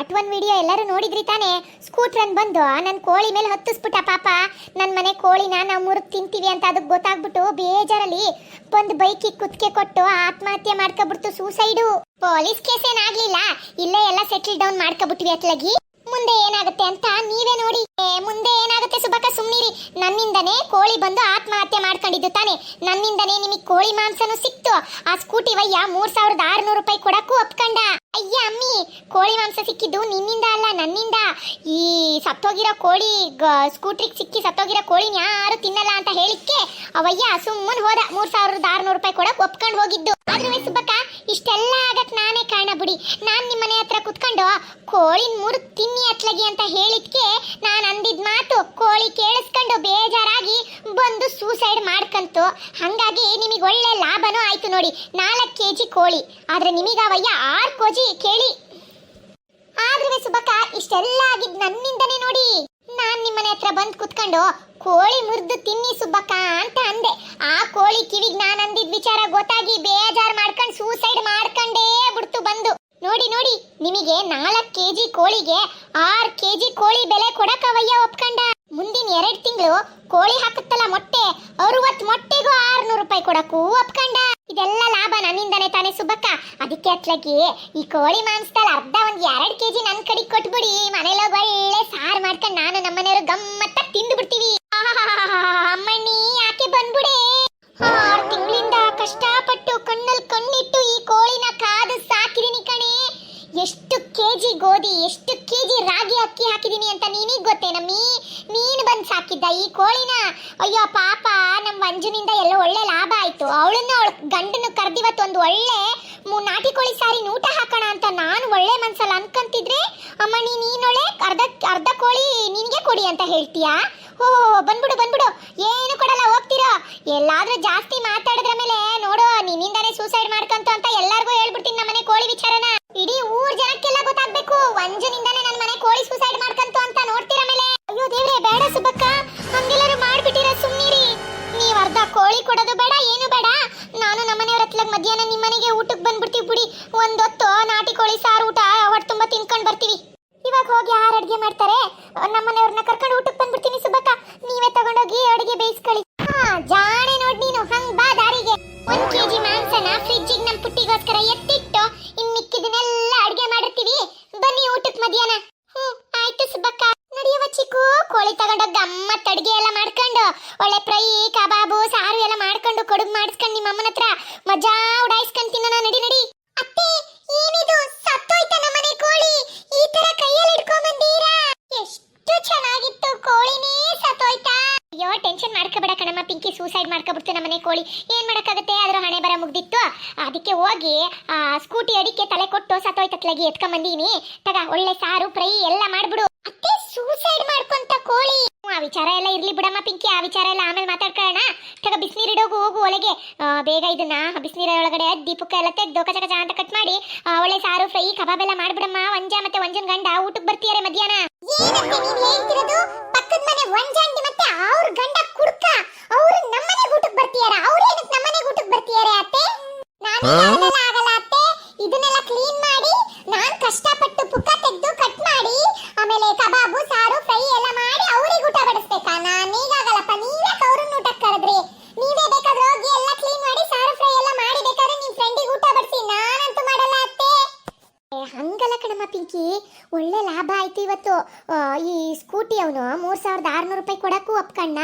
Part one video ಎಲ್ಲರೂ ನೋಡಿದ್ರಿ ತಾನೇ? ಸ್ಕೂಟ್ರನ್ ಬಂದು ನನ್ನ ಕೋಳಿ ಮೇಲೆ ಹತ್ತಿಸ್ಬಿಟ್ಟ ಪಾಪ. ನನ್ನ ಮನೆ ಕೋಳಿನ ನಾವು ಮುರುಗ್ ತಿಂತೀವಿ ಅಂತ ಅದಕ್ಕೆ ಗೊತ್ತಾಗ್ಬಿಟ್ಟು ಬೇಜಾರಲ್ಲಿ ಬಂದು ಬೈಕಿಗೆ ಕುತ್ತಿಗೆ ಕೊಟ್ಟು ಆತ್ಮಹತ್ಯೆ ಮಾಡ್ಕೊಬಿಡ್ತು ಸೂಸೈಡು. ಪೊಲೀಸ್ ಕೇಸ್ ಏನಾಗ್ಲಿಲ್ಲ ಇಲ್ಲೇ ಎಲ್ಲ ಸೆಟಲ್ ಡೌನ್ ಮಾಡ್ಕೊಬಿಟ್ವಿ ಅತ್ಲಾಗಿ. ಮುಂದೆ ಏನಾಗುತ್ತೆ ಅಂತ ನೀವೇ ನೋಡಿ. ಮುಂದೆ ಏನಾಗುತ್ತೆ ಸುಬಕ ಸುಮ್ನಿರಿ. ನನ್ನಿಂದನೇ ಕೋಳಿ ಬಂದು ಆತ್ಮಹತ್ಯೆ ಮಾಡ್ಕೊಂಡಿದ್ದು ತಾನೆ. ನನ್ನಿಂದನೇ ನಿಮಗೆ ಕೋಳಿ ಮಾಂಸನೂ ಸಿಕ್ತು. ಆ ಸ್ಕೂಟಿ ವಯ್ಯ ಮೂರ್ ಸಾವಿರದ ಆರ್ನೂರು ರೂಪಾಯಿ ಕೊಡಕ್ಕೂ ಒಪ್ಕೊಂಡ. ಅಯ್ಯ ಅಮ್ಮಿ, ಕೋಳಿ ಮಾಂಸ ಸಿಕ್ಕಿದ್ದು ನಿನ್ನಿಂದ ಅಲ್ಲ, ನನ್ನಿಂದ. ಈ ಸತ್ತೋಗಿರೋ ಕೋಳಿ ಸ್ಕೂಟ್ರಿಗೆ ಸಿಕ್ಕಿ ಸತ್ತೋಗಿರೋ ಕೋಳಿನ ಯಾರು ತಿನ್ನಲ್ಲ ಅಂತ ಹೇಳಿಕ್ಕೆ ಅವಯ್ಯ ಸುಮ್ಮನೆ ಹೋದ. ಮೂರ್ ಸಾವಿರದ ಆರ್ನೂರು ರೂಪಾಯಿ ಕೊಡಕ್ ಒಪ್ಕೊಂಡು ಹೋಗಿದ್ದು. ಆದ್ರೂ ಸುಬ್ಬಕ್ಕ ಇಷ್ಟೆಲ್ಲ ಆಗಕ್ ನಾನೇ ಕಾರಣ ಬಿಡಿ. ನಾನ್ ನಿಮ್ಮನೆ ಹತ್ರ ಕುತ್ಕೊಂಡು ಕೋಳಿನ ಮೂರು ತಿನ್ನಿ ಅತ್ಲಗಿ ಅಂತ ಹೇಳಿದ್ಕೆ ನಾನು ಅಂದಿದ್ ಮಾತು ಕೋಳಿ ಕೇಳಿಸ್ಕೊಂಡು ಬೇಜಾರಾಗಿ ಬಂದು ಸೂಸೈಡ್ ಮಾಡ್ಕಂತು. ಹಂಗಾಗಿ ನಿಮಗೆ ಒಳ್ಳೆ ಲಾಭನೂ ಆಯ್ತು ನೋಡಿ. ನಾಲ್ಕು ಕೆಜಿ ಕೋಳಿ. ಆದ್ರೆ ನಿಮಗವಯ್ಯ ಆರು ಕೋಜಿ ಕೇಳಿ ಆದ್ರೆ ಸುಬಕ ಇಷ್ಟೆಲ್ಲ ಆಗಿದ್ ನನ್ನಿಂದನೇ ನೋಡಿ. ನಾನ್ ನಿಮ್ಮನೆ ಹತ್ರ ಬಂದ್ ಕುತ್ಕೊಂಡು ಕೋಳಿ ಮುರಿದು ತಿನ್ನಿ ಸುಬ್ಬಕ್ಕ ಅಂತ ಅಂದೆ. ಆ ಕೋಳಿ ಕಿವಿಗ್ ನಾನ್ ಅಂದಿದ್ ವಿಚಾರ ಗೊತ್ತಾಗಿ ಬೇಜಾರ್ ಮಾಡ್ಕೊಂಡ್ ಸೂಸೈಡ್ ಮಾಡ್ಕೊಂಡೇ ಬಿಡ್ತು ಬಂದು. ನೋಡಿ ನೋಡಿ, ನಿಮಗೆ ನಾಲ್ಕ್ ಕೆಜಿ ಕೋಳಿಗೆ ಆರ್ ಕೆಜಿ ಕೋಳಿ ಬೆಲೆ ಕೊಡಕವಯ್ಯ ಒಪ್ಕಂಡ ಮುಂದಿನ ಎರಡ್ ತಿಂಗಳು ಕೋಳಿ ಹಾಕುತ್ತಲ್ಲ ಮೊಟ್ಟೆ ಅರವತ್ ಮೊಟ್ಟೆಗೂ ಆರ್ನೂರು ರೂಪಾಯಿ ಕೊಡಕ್ಕೂ ಒಪ್ಕಂಡ ಇದೆಲ್ಲ ಲಾಭ ನನ್ನಿಂದನೇ ತಾನೇ ಸುಬ್ಬಕ್ಕ ಅದಕ್ಕೆ ಈ ಕೋಳಿ ಮಾಂಸದಲ್ಲಿ ಅರ್ಧ ಒಂದ್ ಎರಡ್ ಕೆಜಿ ನನ್ ಕಡೆ ಕೊಟ್ಬಿಡಿ. ಮನೇಲಿ ಒಳ್ಳೆ ಸಾರು ಮಾಡ್ಕೊಂಡು ನಾನು ನಮ್ಮನೆಯವರು ಗಮ್ಮತ್ತ ತಿಂದು ಬಿಡ್ತೀವಿ ಅಮ್ಮಣ್ಣಿ, ಯಾಕೆ ಬಂದ್ಬಿಡೆ? ಆರು ತಿಂಗಳಿಂದ ಕಷ್ಟಪಟ್ಟು ಕಣ್ಣಲ್ಲಿ ಕಣ್ಣಿಟ್ಟು ಈ ಕೋಳಿನ ಕಾದು ಸಾಕಿದೀನಿ ಕಣೆ. ಎಷ್ಟು ಕೆಜಿ ಗೋಧಿ, ಎಷ್ಟು ಕೆಜಿ ರಾಗಿ ಅಕ್ಕಿ ಹಾಕಿದೀನಿ ಅಂತ ನಿನಗ್ ಗೊತ್ತೇನಮ್ಮಿ ನೀನು ಬಂದು ಸಾಕಿದ್ದ ಈ ಕೋಳಿನ? ಅಯ್ಯೋ ಪಾಪ ನಮ್ಮ ಮಂಜುನಿಂದ ಎಲ್ಲ ಒಳ್ಳೆ ಲಾಭ ಆಯ್ತು. ಅವಳನ್ನ ಅವಳ ಗಂಡನ ಕರ್ದಿವತ್ತು ಒಂದು ಒಳ್ಳೆ ನಾಟಿ ಕೋಳಿ ಸಾರಿ ಊಟ ಹಾಕೋಣ ಅಂತ ನಾನು ಒಳ್ಳೆ ಮನ್ಸಲ್ಲಿ ಅನ್ಕಂತಿದ್ರೆ, ಅಮ್ಮ ನೀನೊಳೆ ಅರ್ಧ ಅರ್ಧ ಕೋಳಿ ನಿನಗೆ ಕೊಡಿ ಅಂತ ಹೇಳ್ತೀಯಾ? ಓ ಬಂದ್ಬಿಡು ಬಂದ್ಬಿಡು. ಏನು ಕೊಡಲ್ಲ, ಹೋಗ್ತೀರಾ. ಎಲ್ಲಾದ್ರೂ ಜಾಸ್ತಿ ಮಾತಾಡಿದ್ರ ಮೇಲೆ ನೋಡು, ನಿನ್ನಿಂದಾನೇ ಸೂಸೈಡ್ ಮಾಡ್ಕಂತ ಅಂತ ಎಲ್ಲಾರ್ಗೂ ಹೇಳ್ಬಿಡ್ತೀನಿ ನಮ್ಮನೆ ಕೋಳಿ ವಿಚಾರನ. ಇಡೀ ಊರ್ ಜನಕ್ಕೆಲ್ಲ ಗೊತ್ತಾಗ್ಬೇಕು. ಒಂಜನಿಂದಾನೇ ನನ್ನ ಒಂದೊತ್ತು ನಾಟಿ ಕೋಳಿ ಸಾರು ಊಟ ಹೊಟ್ಟೆ ತುಂಬಾ ತಿನ್ಕೊಂಡ್ ಬರ್ತೀವಿ ಇವಾಗ ಹೋಗಿ ಯಾರು ಅಡಿಗೆ ಮಾಡ್ತಾರೆ. ನಮ್ಮನೆಯವ್ರನ್ನ ಕರ್ಕೊಂಡು ಊಟಕ್ಕೆ ಬಂದ್ಬಿಡ್ತೀನಿ ಸುಬ್ಬಕ್ಕ. ನೀವೇ ತಗೊಂಡೋಗಿ ಅಡಿಗೆ ಬೇಯಿಸ್ಕೊಳ್ಳಿ. ಹಾ, ಜಾಣೆ ನೋಡಿ ನೀನು. ಹಂಗ್ ಬಾ ದಾರಿಗೆ. ಒಂದ್ ಕೆಜಿ ಮಾಂಸನ ಫ್ರಿಡ್ಜಿಗೆ ನಮ್ಮ ಪುಟ್ಟಿಗೋಸ್ಕರ ಎತ್ತಿಟ್ಟು ಇನ್ ಮಿಕ್ಕಿದನ್ನೆಲ್ಲ ಅಡ್ಗೆ ಮಾಡಿರ್ತೀವಿ ಬನ್ನಿ ಊಟಕ್ಕೆ ಮಧ್ಯಾಹ್ನ ಹ್ಮ್ ಆಯ್ತು ಸುಬ್ಬಕ್ಕ ನಡೆಯುವ ಚಿಕ್ಕು ಕೋಳಿ ತಗೊಂಡೋಗಿ ಗಮ್ಮತ್ ಅಡ್ಗೆ ಎಲ್ಲ ಮಾಡ್ಕೊಂಡು ಒಳ್ಳೆ ಫ್ರೈ ಕಬಾಬು ಸಾರು ಎಲ್ಲ ಮಾಡ್ಕೊಂಡು ಕೊಡುಗ್ ಮಾಡಿಸ್ಕೊಂಡು ನಿಮ್ಮ ಅಮ್ಮನ ಹತ್ರ ಮಜಾ ಉಡಾಯಿಸ್ಕೊಂಡ್ ತಿನ್ನೋಣ ನಡಿ ನಡಿ ಅತ್ತೆ ಏನಿದು ಸತ್ತೋಯ್ತ ನಮ್ಮನೆ ಕೋಳಿ ಈ ತರ ಕೈಯಲ್ಲಿ ಹಿಡ್ಕೊಂಡ್ ಬಂದೀರಾ ಎಷ್ಟು ಚೆನ್ನಾಗಿತ್ತು ಕೋಳಿನೇ ಸತ್ತೋಯ್ತಾ ಅಯ್ಯೋ ಟೆನ್ಷನ್ ಮಾಡ್ಕೋಬೇಡ ಕಣಮ್ಮ ಪಿಂಕಿ ಸೂಸೈಡ್ ಮಾಡ್ಕೊಬಿಡ್ತು ನಮ್ಮನೆ ಕೋಳಿ. ಏನ್ ಮಾಡಕ್ಕಾಗತ್ತೆ? ಅದರ ಹಣೆ ಬರ ಮುಗ್ದಿತ್ತು. ಅದಕ್ಕೆ ಹೋಗಿ ಸ್ಕೂಟಿ ಅಡಿಕೆ ತಲೆ ಕೊಟ್ಟು ಸತ್ತೋಯ್ತತ್ಲಾಗಿ ಎತ್ಕೊಂಡ್ ಬಂದೀನಿ ತಗ, ಒಳ್ಳೆ ಸಾರು, ಫ್ರೈ ಎಲ್ಲ ಮಾಡ್ಬಿಡು. ಅತ್ತೆ ಸೂಸೈಡ್ ಮಾಡ್ಕೊಂತ ಕೋಳಿ. ಆ ವಿಚಾರ ಎಲ್ಲ ಇರ್ಲಿ ಬಿಡಮ್ಮ ಪಿಂಕಿ, ಆ ವಿಚಾರ ಎಲ್ಲ ಆಮೇಲೆ ಮಾತಾಡ್ಕೊಳ್ಳೋಣ. ತಗ ಬಿಸಿನೀರಿಡೋಗು ಹೋಗು ಒಳಗೆ ಬೇಗ ಇದನ್ನ, ಬಿಸಿನೀರ ಒಳಗಡೆ ಎಲ್ಲಾ ಎಲ್ಲ ತೆಗ್ದು ಕಚ ಕಚ ಅಂತ ಕಟ್ ಮಾಡಿ ಒಳ್ಳೆ ಸಾರು, ಫ್ರೈ, ಕಬಾಬ್ ಎಲ್ಲ ಮಾಡ್ಬಿಡಮ್ಮ. ವಂಜ ಮತ್ತೆ ವಂಜನ್ ಗಂಡ ಊಟಕ್ಕೆ ಬರ್ತೀಯಾರೆ ಮಧ್ಯಾಹ್ನ. ಏನಂತೆ ನೀನು ಹೇಳ್ತಿರೋದು? ಪಕ್ಕದ ಮನೆ ವಂಜಾಂಟಿ ಮತ್ತೆ ಅವ್ರ ಗಂಡ ಕುಡ್ಕ. ನಮ್ಮನೆ ಊಟಕ್ಕೆ ಬರ್ತೀಯಾರ ಅವ್ರು ಏನಕ್ಕೆ ನಮ್ಮನೆ ಊಟಕ್ಕೆ ಬರ್ತೀಯಾರೆ ಅತ್ತೆ? ನಾನು ಅದೆಲ್ಲ ಆಗಲ್ಲ ಅತ್ತೆ ಇದನ್ನೆಲ್ಲ ಕ್ಲೀನ್ ಮಾಡಿ ನಾನ್ ಕಷ್ಟಪಟ್ಟು ಪುಕ್ಕ ತೆಗೆದು ಕಟ್ ಮಾಡಿ ಆಮೇಲೆ ಕಬಾಬು ಸಾರು ಫ್ರೈ ಎಲ್ಲ ಮಾಡಿ ಅವ್ರಿಗೆ ಊಟ ಬಡಿಸ್ಬೇಕಾ ನಾನೀಗಾಗಲ್ಲಪ್ಪ ನೀವೇ ಅವ್ರನ್ನ ಊಟಕ್ಕೆ ಕರೆದ್ರಿ ನೀವೇ ಬೇಕಾದ್ರೆ ಹೋಗಿ ಎಲ್ಲ ಕ್ಲೀನ್ ಮಾಡಿ ಸಾರು ಫ್ರೈ ಎಲ್ಲ ಮಾಡಿ ಬೇಕಾದ್ರೆ ನಿಮ್ ಫ್ರೆಂಡಿಗೆ ಊಟ ಬಡಿಸಿ ನಾನಂತೂ ಮಾಡಲ್ಲ ಅತ್ತೆ ಏ, ಹಂಗಲ್ಲ ಕಣಮ್ಮ ಪಿಂಕಿ ಒಳ್ಳೆ ಲಾಭ ಆಯ್ತು ಇವತ್ತು ಆ, ಈ ಸ್ಕೂಟಿ ಅವನು ಮೂರ್ ಸಾವಿರದ ಆರ್ನೂರು ರೂಪಾಯಿ ಕೊಡಕ್ಕೂ ಒಪ್ಕಣ್ಣ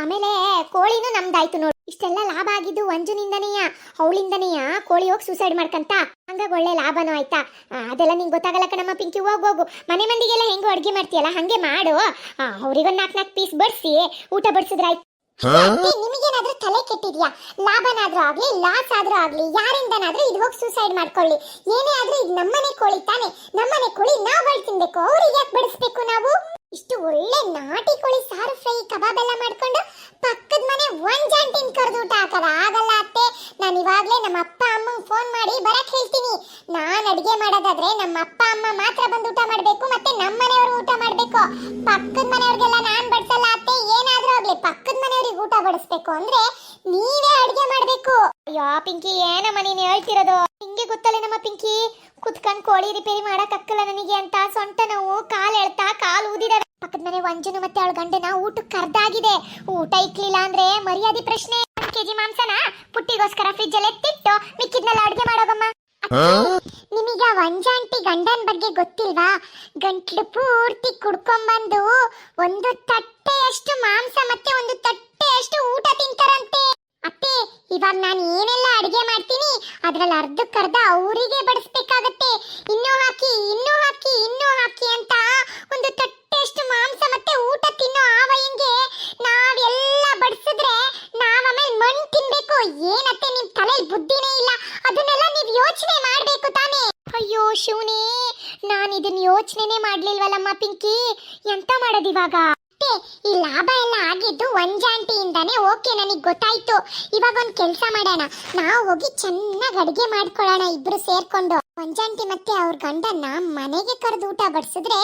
ಆಮೇಲೆ ಕೋಳಿನೂ ನಮ್ದಾಯ್ತು ನೋಡು ಇಷ್ಟೆಲ್ಲ ಲಾಭ ಆಗಿದ್ದು ವಂಜುನಿಂದನೆಯ ಅವಳಿಂದನೆಯ? ಕೋಳಿ ಹೋಗಿ ಸೂಸೈಡ್ ಮಾಡ್ಕಂತ? ಹಂಗಾಗಿ ಒಳ್ಳೆ ಲಾಭನೂ ಆಯ್ತಾ? ಅದೆಲ್ಲ ನಿಂಗೆ ಗೊತ್ತಾಗಲ್ಲ ಕಣಮ್ಮ ಪಿಂಕಿ ಹೋಗ್ ಹೋಗು. ಮನೆ ಮಂದಿಗೆಲ್ಲ ಹೆಂಗೋ ಅಡ್ಗೆ ಮಾಡ್ತೀಯಲ್ಲ ಹಂಗೆ ಮಾಡು. ಅವ್ರಿಗೊಂದು ನಾಲ್ಕು ನಾಲ್ಕು ಪೀಸ್ ಬಡಿಸಿ ಊಟ ಬಡಿಸಿದ್ರಾಯ್ತು ನಿಮಗೇನಾದ್ರೂ ತಲೆ ಕೆಟ್ಟಿದ್ಯಾ? ಲಾಭನಾದ್ರೂ ಆಗ್ಲಿ ಲಾಸ್ ಆದ್ರೂ ಆಗ್ಲಿ ಯಾರಿಂದನಾದ್ರೂ ಇದು ಹೋಗಿ ಸೂಸೈಡ್ ಮಾಡ್ಕೊಳ್ಳಿ. ಏನೇ ಆದ್ರೂ ಇದು ನಮ್ಮನೆ ಕೋಳಿ ತಾನೆ. ನಮ್ಮನೆ ಕೋಳಿ ನಾವು ಬಾಳ್ ತಿನ್ಬೇಕು. ಅವ್ರಿಗೆ ಯಾಕೆ ಬಡಿಸ್ಬೇಕು ನಾವು? ಇಷ್ಟು ಒಳ್ಳೆ ನಾಟಿ ಕೋಳಿ ಸಾರು ಫ್ರೈ ಕಬಾಬ್ ಎಲ್ಲ ಮಾಡ್ಕೊಂಡು ಪಕ್ಕದ ಮನೆ ಒಂದ್ ಜಾಂಟಿನ್ ಕರೆದು ಊಟ ಹಾಕದ ಆಗಲ್ಲ ಅತ್ತೆ ನಾನು ಇವಾಗ್ಲೇ ನಮ್ಮ ಅಪ್ಪ ಅಮ್ಮಂಗ್ ಫೋನ್ ಮಾಡಿ ಬರಕ್ ಹೇಳ್ತೀನಿ ನಾನ್ ಮಾಡೋದಾದ್ರೆ ನಮ್ಮ ಅಪ್ಪ, ಅಮ್ಮ ಮಾತ್ರ ಬಂದು ಊಟ ಮಾಡ್ಬೇಕು, ಮತ್ತೆ ನಮ್ಮ ಮನೆಯವರು ಊಟ ಮಾಡ್ಬೇಕು. ಪಕ್ಕದ ಮನೆಯವ್ರಿಗೆಲ್ಲ ನಾನ್ ಬಡಿಸಲ್ಲ ಅತ್ತೆ, ಏನಾದ್ರೂ ಆಗ್ಲಿ, ಪಕ್ಕದ ಮನೆಯವರಿಗೆ ಊಟ ಬಡಿಸ್ಬೇಕು ಅಂದ್ರೆ ನೀವೇ ಅಡಿಗೆ ಮಾಡ್ಬೇಕು. ಅಯ್ಯೋ, ಪಿಂಕಿ, ಏನಮ್ಮ ನೀನ್ ಹೇಳ್ತಿರೋದು? ನಿಂಗೆ ಗೊತ್ತಲ್ಲ ನಮ್ಮ ಪಿಂಕಿ? ಕುತ್ಕೊಂಡ್ ಕೋಳಿ ರಿಪೇರಿ ಮಾಡಕ್ ಅಕ್ಕಲ್ಲ ನನಗೆ ಅಂತ ಸೊಂಟ ನೋವು, ಕಾಲು ಎಳ್ತಾ, ಕಾಲು ಊದಿದಾವೆ ಪಕ್ಕದ ಮನೆ ವಂಜನು ಮತ್ತೆ ಅವಳ ಗಂಡನ ಊಟಕ್ಕೆ ಕರ್ದಾಗಿದೆ. ಊಟ ಇಕ್ಲಿಲ್ಲ ಅಂದ್ರೆ ಮರ್ಯಾದೆ ಪ್ರಶ್ನೆ. ಕೆಜಿ ಮಾಂಸನ ಪುಟ್ಟಿಗೋಸ್ಕರ ಫ್ರಿಜ್ ಅಲ್ಲಿ ಎತ್ತಿಟ್ಟು ಮಿಕ್ಕಿದ್ನೆಲ್ಲ ಅಡುಗೆ ಮಾಡೋಗಮ್ಮ. ನಿಮೀಗ ವಂಜಾಂಟಿ ಗಂಡನ್ ಬಗ್ಗೆ ಗೊತ್ತಿಲ್ವಾ? ಗಂಟ್ಲು ಪೂರ್ತಿ ಕುಡ್ಕೊಂಬಂದು ಒಂದು ತಟ್ಟೆಯಷ್ಟು ಮಾಂಸ ಮತ್ತೆ ಒಂದು ತಟ್ಟೆಯಷ್ಟು ಊಟ ತಿಂತಾರಂತೆ. ಅತ್ತೆ, ಇವಾಗ ನಾನು ಏನೆಲ್ಲ ಅಡಿಗೆ ಮಾಡ್ತೀನಿ? ಅದ್ರಲ್ಲಿ ಅರ್ಧಕ್ಕರ್ಧ ಅವರಿಗೆ ಬಡಿಸ್ಬೇಕಾಗತ್ತೆ. ಇನ್ನೂ ಹಾಕಿ ಇನ್ನೂ ಹಾಕಿ ಇನ್ನೂ ಹಾಕಿ ಅಂತ ಒಂದು ತಟ್ಟೆಯಷ್ಟು ಮಾಂಸ ಮತ್ತೆ ಊಟ ತಿನ್ನೋ ಆ ವಯಂಗೆ ನಾವೆಲ್ಲ ಬಡಿಸಿದ್ರೆ ನಾವ್ ಆಮೇಲೆ ಮಣ್ಣು ತಿನ್ಬೇಕು. ಏನತ್ತೆ ನಿಮ್ ತಲೆಯಲ್ಲಿ ಬುದ್ಧಿನೇ ಇಲ್ಲ ಅದನ್ನೆಲ್ಲ ನೀವ್ ಯೋಚನೆ ಮಾಡ್ಬೇಕು ತಾನೇ ಅಯ್ಯೋ ಶಿವನೇ ನಾನು ಇದನ್ನ ಯೋಚನೆನೇ ಮಾಡ್ಲಿಲ್ವಲ್ಲಮ್ಮ ಪಿಂಕಿ? ಎಂತ ಮಾಡೋದಿವಾಗ ಅತ್ತೆ, ಈ ಲಾಭ ಎಲ್ಲ ಆಗಿದ್ದು ಒಂಜಾಂಟಿಯಿಂದಾನೇ ಓಕೆ ನನಗೆ ಗೊತ್ತಾಯ್ತು. ಇವಾಗ ಒಂದ್ ಕೆಲಸ ಮಾಡೋಣ. ನಾವು ಹೋಗಿ ಚೆನ್ನಾಗಿ ಅಡಿಗೆ ಮಾಡ್ಕೊಳ್ಳೋಣ ಇಬ್ರು ಸೇರ್ಕೊಂಡು. ಒಂಜಾಂಟಿ ಮತ್ತೆ ಅವ್ರ ಗಂಡನ್ನ ಮನೆಗೆ ಕರೆದು ಊಟ ಬಡಿಸಿದ್ರೆ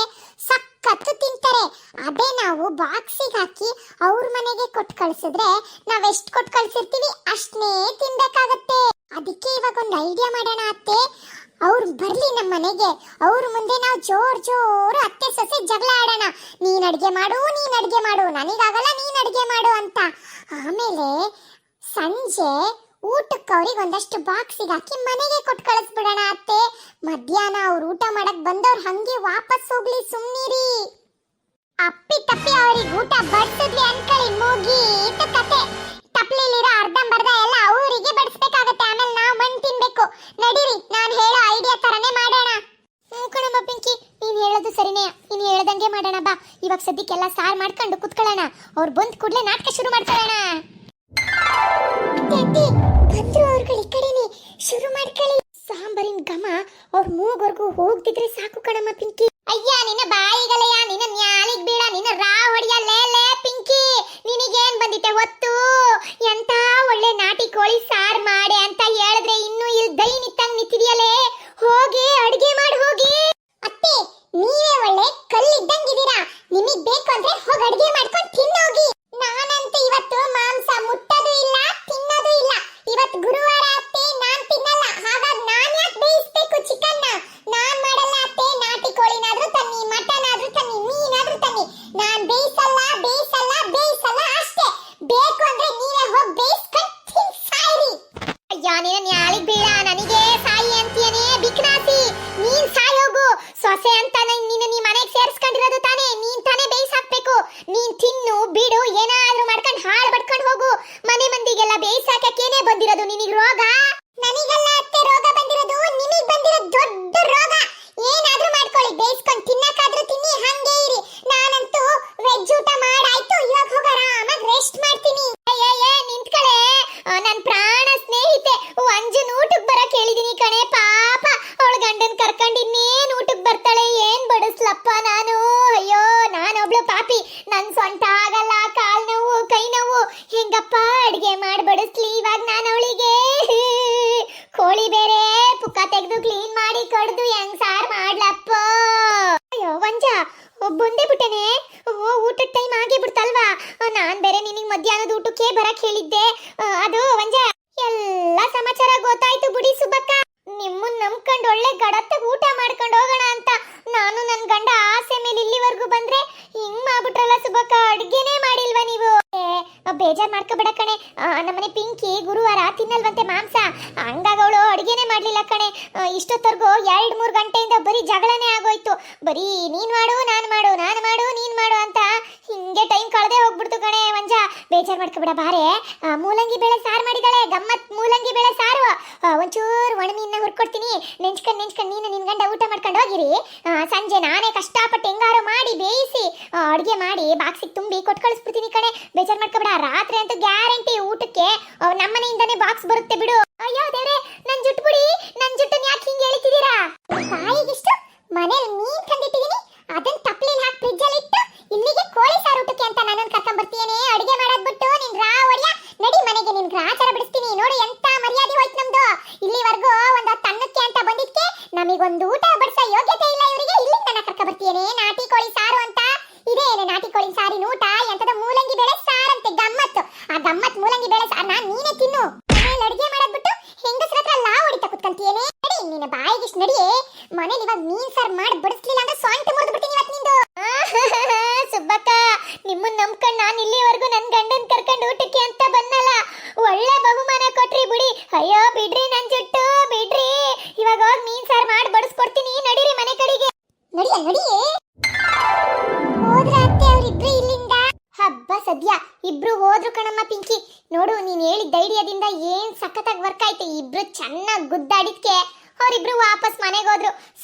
ಸಖತ್ತು ತಿಂತಾರೆ. ಅದೇ ನಾವು ಬಾಕ್ಸಿಗೆ ಹಾಕಿ ಅವ್ರ ಮನೆಗೆ ಕೊಟ್ಟು ಕಳ್ಸಿದ್ರೆ ನಾವ್ ಎಷ್ಟ್ ಕೊಟ್ಟು ಕಳ್ಸಿರ್ತೀವಿ ಅಷ್ಟನ್ನೇ ತಿನ್ಬೇಕಾಗತ್ತೆ. ಅದಕ್ಕೆ ಇವಾಗ ಒಂದು ಐಡಿಯಾ ಮಾಡೋಣ ಅತ್ತೆ. ಅವ್ರು ಬರ್ಲಿ ನಮ್ಮ ಮನೆಗೆ. ಅವ್ರ ಮುಂದೆ ನಾವು ಜೋರ್ ಜೋರು ಅತ್ತೆ ಸೊಸೆ ಜಗಳ ಆಡೋಣ. ನೀನ್ ಅಡ್ಗೆ ಮಾಡು, ನೀನ್ ಅಡ್ಗೆ ಮಾಡು. ನನಗಾಗಲ್ಲ, ನೀನ್ ಅಡ್ಗೆ ಮಾಡು ಅಂತ. ಆಮೇಲೆ ಸಂಜೆ ಊಟಕ್ಕೆ ಅವ್ರಿಗೆ ಒಂದಷ್ಟು ಬಾಕ್ಸಿಗೆ ಹಾಕಿ ಮನೆಗೆ ಕೊಟ್ಟು ಕಳಿಸ್ಬಿಡೋಣ ಅತ್ತೆ. ಮಧ್ಯಾಹ್ನ ಅವ್ರು ಊಟ ಮಾಡಕ್ ಬಂದವ್ರು ಹಂಗೆ ವಾಪಸ್ ಹೋಗ್ಲಿ ಸುಮ್ನಿರಿ. ಅಪ್ಪಿ ತಪ್ಪಿ ಅವ್ರಿಗೆ ಊಟ ಬಡಿಸಿದ್ವಿ ಅನ್ಕೊಳ್ಳಿ, ಮುಗೀತು ಕತೆ. ತಪ್ಲಿಲಿರೋ ಅರ್ಧಂಬರ್ಧ ಎಲ್ಲ ಅವರಿಗೆ ಬಡಿಸ್ಬೇಕಾಗತ್ತೆ. ಆಮೇಲೆ ನಾವು ಮಣ್ಣು ತಿನ್ಬೇಕು. ನಡೀರಿ, ನಾನು ಹೇಳೋ ಐಡಿಯಾ ತರನೇ ಮಾಡೋಣ. ಹ್ಞೂ ಕಣಮ್ಮ ಪಿಂಕಿ, ನೀನು ಹೇಳೋದು ಸರಿನೇ. ನೀನು ಹೇಳ್ದಂಗೆ ಮಾಡೋಣ, ಬಾ. ಇವಾಗ ಸದ್ಯಕ್ಕೆಲ್ಲ ಸಾರ್ ಮಾಡ್ಕೊಂಡು ಕುತ್ಕೊಳ್ಳೋಣ. ಅವ್ರು ಬಂದ್ ಕೂಡಲೇ ನಾಟಕ ಶುರು ಮಾಡ್ಕೊಳ್ಳೋಣ. ಬಂದ್ರು ಅವ್ರುಗಳು ಈ ಶುರು ಮಾಡ್ಕೊಳ್ಳಿ. ಸಾಂಬಾರಿನ ಘಮ ಅವ್ರ ಮೂಗವರೆಗೂ ಹೋಗ್ತಿದ್ರೆ ಸಾಕು ಕಣಮ್ಮ ಪಿಂಕಿ. ಅಯ್ಯ, ನಿನ್ನ ಬಾಯಿಗಲೆಯ, ನಿನ್ನ ನ್ಯಾಲಿಗ್ ಬೀಳ, ನಿನ್ನ ರಾ ಹೊಡಿಯ ಲೇ ಲೇ ಪಿಂಕಿ, ನಿನಗೇನ್ ಬಂದಿತ್ತೆ ಹೊತ್ತು ಎಂತ ಒಳ್ಳೆ ನಾಟಿ ಕೋಳಿ ಸಾರ್ ಮಾಡೆ ಅಂತ ಹೇಳಿದ್ರೆ ಇನ್ನು ಇಲ್ಲಿ ದೈ ನಿತ್ತಂಗ್ ನಿಂತಿದ್ಯಲೇ? ಹೋಗಿ ಅಡ್ಗೆ ನನ್ ಸೊಂಟ ಆಗಲ್ಲ, ಕಾಲ್ ನೋವು, ಕೈ ನೋವು. ಹೆಂಗಪ್ಪ ಅಡ್ಗೆ ಮಾಡ್ಬಡಿಸ್ಲಿ ಇವಾಗ ನಾನು ಅವಳಿಗೆ. ಕೋಳಿ ಬೇರೆ ಪುಕ್ಕ ತೆಗೆದು ಕ್ಲೀನ್ ಮಾಡಿ ಕಡ್ದು ಹೆಂಗ್ ಸಾರ್ ಮಾಡ್ಲಪ್ಪ. ಅಯ್ಯೋ, ವಂಜ, ಬಂದೇ ಬಿಟ್ಟೆನೆ. ಓ, ಊಟದ ಟೈಮ್ ಆಗಿ ಬಿಡ್ತಲ್ವಾ? ನಾನ್ ಬೇರೆ ನಿನಗೆ ಮಧ್ಯಾಹ್ನದ ಊಟಕ್ಕೆ ಬರಕ್ ಹೇಳಿದ್ದೆ. ಅದು, ವಂಜ, ಎಲ್ಲ ಸಮಾಚಾರ ಗೊತ್ತಾಯ್ತು ಬಿಡಿ ಸುಬ್ಬಕ್ಕ ನಿಮ್ಮನ್ ನಂಬ್ಕೊಂಡು ಒಳ್ಳೆ ಗಡತ್ತಾಗ ಊಟ ಮಾಡ್ಕೊಂಡು ಹೋಗೋಣ ಅಂತ ನಾನು ನನ್ ಗಂಡ ಆಸೆ ಮೇಲೆ ಇಲ್ಲಿವರೆಗೂ ಬಂದ್ರೆ ಹಿಂಗ್ ಮಾಡ್ಬಿಟ್ರಲ್ಲ ಸುಬ್ಬಕ್ಕ ಅಡ್ಗೆನೇ ಮಾಡಿಲ್ವಾ ನೀವು ಏ, ಬೇಜಾರ್ ಮಾಡ್ಕೋಬೇಡ ಕಣೆ ಆ, ನಮ್ಮನೆ ಪಿಂಕಿ ಗುರುವಾರ ತಿನ್ನಲ್ವಂತೆ ಮಾಂಸ ಹಂಗಾಗ ಅವಳು ಅಡ್ಗೆನೇ ಮಾಡ್ಲಿಲ್ಲ ಕಣೆ ಆ, ಇಷ್ಟೊತ್ತವರೆಗೂ ಎರಡ್ ಮೂರ್ ಗಂಟೆಯಿಂದ ಬರೀ ಜಗಳನೇ ಆಗೋಯ್ತು ಬರೀ ನೀನ್ ಮಾಡು ನಾನ್ ಮಾಡು ನಾನ್ ಮಾಡು ನೀನ್ ಮಾಡು ಅಂತ ಹಿಂಗೆ ಟೈಮ್ ಹೋಗ್ಬಿಡ್ತು ಕಣೆ ಮಂಜ. ಬೇಜಾರ್ ಮಾಡ್ಕೊಬಿಡ ಬಾರೆ. ಮೂಲಂಗಿ ಬೇಳೆ ಸಾರು ಮಾಡಿದಾಳೆ ಗಮ್ಮತ್ ಮೂಲಂಗಿ ಬೇಳೆ ಸಾರು. ಒಂಚೂರು ಒಂಚೂರು ಮೀನ ಹುರ್ಕೊಡ್ತೀನಿ. ನೆಂಚ್ಕೊಂಡು ನೆಂಚ್ಕೊಂಡು ನೀನು ನಿನ್ ಗಂಡ ಊಟ ಮಾಡ್ಕೊಂಡು ಹೋಗಿರಿ. ಸಂಜೆ ನಾನೇ ಕಷ್ಟಪಟ್ಟು ಹೆಂಗಾರು ಮಾಡಿ ಬೇಯಿಸಿ ಅಡುಗೆ ಮಾಡಿ ಬಾಕ್ಸಿಗೆ ತುಂಬಿ ಕೊಟ್ಟು ಕಳಿಸ್ಬಿಡ್ತೀನಿ ಕಣೆ. ಬೇಜಾರ್ ಮಾಡ್ಕೊಬಿಡ. ರಾತ್ರಿ ಅಂತೂ ಗ್ಯಾರಂಟಿ ಊಟಕ್ಕೆ ನಮ್ಮನೆಯಿಂದನೇ ಬಾಕ್ಸ್ ಬರುತ್ತೆ ಬಿಡು. ಅಯ್ಯೋ ದೇವ್ರೆ, ನನ್ ಜುಟ್ಟು ಬಿಡಿ ಆ ಗಮ್ಮತ್ ಮೂಲಂಗಿ ಬೇಳೆ ನಾನು ನೀನೇ ತಿನ್ನು. ಮನೇಲಿ ಅಡಿಗೆ ಮಾಡೋದ್ ಬಿಟ್ಟು ಹೆಂಗಸರ ಹತ್ರ ಲಾ ಹೊಡಿತಾ ಕುತ್ಕಂತೀಯೇನೆ ನಡಿ ನಿನ್ನ ಬಾಯಿಗೆ ಇಷ್ಟು ನಡಿ ಮನೇಲಿ ಇವಾಗ ಮೀನ್ ಸಾರ್ ಮಾಡಿ ಬಡಿಸ್ಲಿಲ್ಲ ಅಂದ್ರೆ ಸೊಂಟ ಮುರಿದು ಬಿಡ್ತೀನಿ ಇವತ್ತು ನಿಂದು. ಸುಬ್ಬಕ್ಕ ನಿಮ್ಮನ್ನ ನಂಬ್ಕೊಂಡು ನಾನು ಇಲ್ಲಿವರೆಗೂ ನನ್ನ ಗಂಡನ ಕರ್ಕೊಂಡು ಊಟಕ್ಕೆ ಅಂತ ಬಂದಲ್ಲ. ಒಳ್ಳೆ ಬಹುಮಾನ ಕೊಟ್ರಿ ಬಿಡಿ. ಅಯ್ಯೋ ಬಿಡ್ರಿ ನನ್ನ ಜುಟ್ಟು ಬಿಡ್ರಿ. ಇವಾಗ ಹೋಗಿ ಮೀನ್ ಸಾರ್ ಮಾಡಿ ಬಡಿಸ್ಕೊಡ್ತೀನಿ. ನಡಿರಿ ಮನೆ ಕಡೆಗೆ. ನಡಿಯ ನಡಿಯೇ?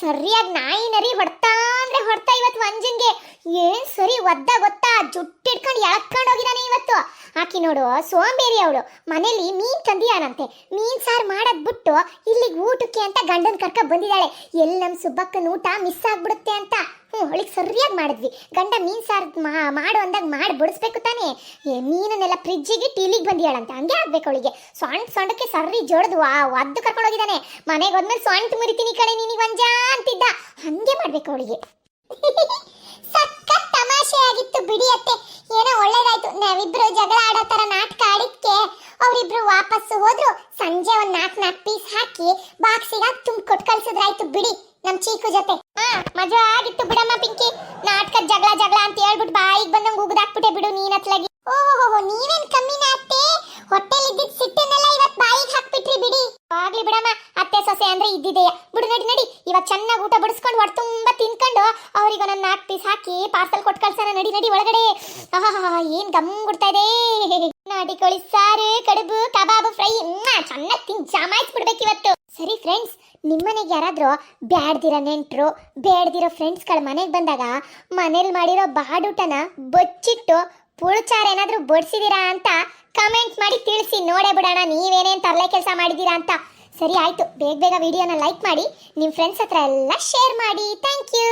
ಸರಿಯಾಗಿ ನಾಯಿ ನರಿ ಹೊಡ್ತಾ ಅಂದ್ರೆ ಹೊಡ್ತಾ ಇವತ್ತು ಮಂಜನ್ಗೆ. ಏನ್ ಸರಿ ಒದ್ದ ಗೊತ್ತಾ? ಜುಟ್ಟಿಡ್ಕೊಂಡು ಎಳ್ಕೊಂಡು ಹೋಗಿದಾನೆ ಇವತ್ತು. ಆಕಿ ನೋಡು, ಸೋಂಬೇರಿ ಅವಳು. ಮನೇಲಿ ಮೀನ್ ತಂದಿಯಾನಂತೆ. ಮೀನ್ ಸಾರು ಮಾಡೋದ್ ಬಿಟ್ಟು ಇಲ್ಲಿಗೆ ಊಟಕ್ಕೆ ಅಂತ ಗಂಡನ್ ಕರ್ಕ ಬಂದಿದ್ದಾಳೆ. ಎಲ್ಲಿ ನಮ್ ಸುಬ್ಬಕ್ಕನ ಊಟ ಮಿಸ್ ಆಗ್ಬಿಡುತ್ತೆ ಅಂತ. ಅವಳಿಗೆ ಸರಿಯಾಗಿ ಮಾಡಿದ್ವಿ. ಗಂಡ ಮೀನ್ ಸಾರು ಮಾಡು ಅಂದಾಗ ಮಾಡಿ ಬಡಿಸ್ಬೇಕು ತಾನೇ. ಮೀನನ್ನೆಲ್ಲ ಫ್ರಿಜ್ಜಿಗೆ ಟೀಲಿಗೆ ಬಂದಿಯಾಳಂತೆ. ಹಂಗೆ ಆಗ್ಬೇಕು ಅವಳಿಗೆ. ಸೊಂಟ ಸೊಂಡಕ್ಕೆ ಸರಿ ಜೋಡದು ವಾ, ಒದ್ದು ಕರ್ಕೊಂಡೋಗಿದ್ದಾನೆ ಮನೆಗೆ ಹೋದ್ಮೇಲೆ ಸೊಂಟ ಮುರಿತೀನಿ ಕಡೆ ನಿನಗೆ ಒಂಜಾ ಅಂತಿದ್ದ. ಹಂಗೆ ಮಾಡ್ಬೇಕು ಅವಳಿಗೆ. ಸಖತ್ ತಮಾಷೆ ಆಗಿತ್ತು ಬಿಡಿ ಅತ್ತೆ. ಏನೋ ಒಳ್ಳೇದಾಯ್ತು. ನಾವಿಬ್ರು ಜಗಳ ಆಡೋ ತರ ನಾಟಕ ಆಡಿದ್ಕೆ. ಅವರಿಬ್ರು ವಾಪಸ್ ಹೋದ್ರು, ಸಂಜೆ ಒಂದ್ ನಾಲ್ಕು ನಾಲ್ಕು ಪೀಸ್ ಹಾಕಿ ಬಾಕ್ಸಿಗೆ ತುಂಬ ಕೊಟ್ಟು ಕಳ್ಸಿದ್ರಾಯ್ತು ಬಿಡಿ. ನಮ್ ಚೀಕು ಜೊತೆ. ಹಾ, ಮಜಾ ಆಗಿತ್ತು ಬಿಡಮ್ಮ ಪಿಂಕಿ. ನಾಟಕ ಜಗಳ ಜಗಳ ಅಂತ ಹೇಳ್ಬಿಟ್ಟು ಬಾಯಿಗೆ ಬಂದಂಗೆ ಉಗ್ದಾಕ್ಬಿಟ್ಟೆ ಬಿಡು ನೀನ್ ಹತ್ಲಾಗಿ ಓಹೋ ನೀವೇನ್ ಕಮ್ಮಿನ ಅತ್ತೆ ಹೊಟ್ಟೆಲಿ ಇದ್ದಿದ್ ಸಿಟ್ಟನ್ನೆಲ್ಲ ಇವತ್ ಬಾಯಿಗೆ ಹಾಕ್ಬಿಟ್ರಿ ಬಿಡಿ ಆಗ್ಲಿ ಬಿಡಮ್ಮ ಅತ್ತೆ ಸೊಸೆ ಅಂದ್ರೆ ಇದ್ದಿದೆಯ ಬಿಡು ನಡಿ ನಡಿ ಇವತ್ ಚೆನ್ನಾಗಿ ಊಟ ಬಡಿಸ್ಕೊಂಡು ಹೊಟ್ಟೆ ತುಂಬಾ ತಿನ್ಕೊಂಡು ಅವ್ರಿಗೆ ಒಂದೊಂದು ನಾಲ್ಕು ಪೀಸ್ ಹಾಕಿ ಪಾರ್ಸಲ್ ಕೊಟ್ಟು ಕಳ್ಸೋಣ ನಡಿ ನಡಿ ಒಳಗಡೆ ಆಹಾ ಏನ್ ಗಮ್ ಬಿಡ್ತಾ ಇದೆ ನಾಟಿ ಕೋಳಿ ಸಾರು ಕಡುಬು ಕಬಾಬು ಫ್ರೈ ಚೆನ್ನಾಗಿ ತಿನ್ ಜಮಾಯಿಸ್ಬಿಡ್ಬೇಕು ಇವತ್ತು ಸರಿ ಫ್ರೆಂಡ್ಸ್ ನೆಂಟ್ರು ಬ್ಯಾಡ್ದಿರೋ ನೆಂಟರು ಬೇಡ್ದಿರೋ ಫ್ರೆಂಡ್ಸ್ಗಳ ಮನೆಗೆ ಬಂದಾಗ ಮನೇಲಿ ಮಾಡಿರೋ ಬಾಡೂಟನ ಬಚ್ಚಿಟ್ಟು ಪುಳ್ಚಾರ ಏನಾದರೂ ಬಡಿಸಿದೀರಾ ಅಂತ ಕಮೆಂಟ್ ಮಾಡಿ ತಿಳಿಸಿ. ನೋಡೇ ಬಿಡೋಣ ನೀವೇನೇನು ತರಲೆ ಕೆಲಸ ಮಾಡಿದೀರಾ ಅಂತ. ಸರಿ, ಆಯ್ತು. ಬೇಗ ಬೇಗ ವಿಡಿಯೋನ ಲೈಕ್ ಮಾಡಿ ನಿಮ್ಮ ಫ್ರೆಂಡ್ಸ್ ಹತ್ರ ಎಲ್ಲ ಶೇರ್ ಮಾಡಿ. Thank you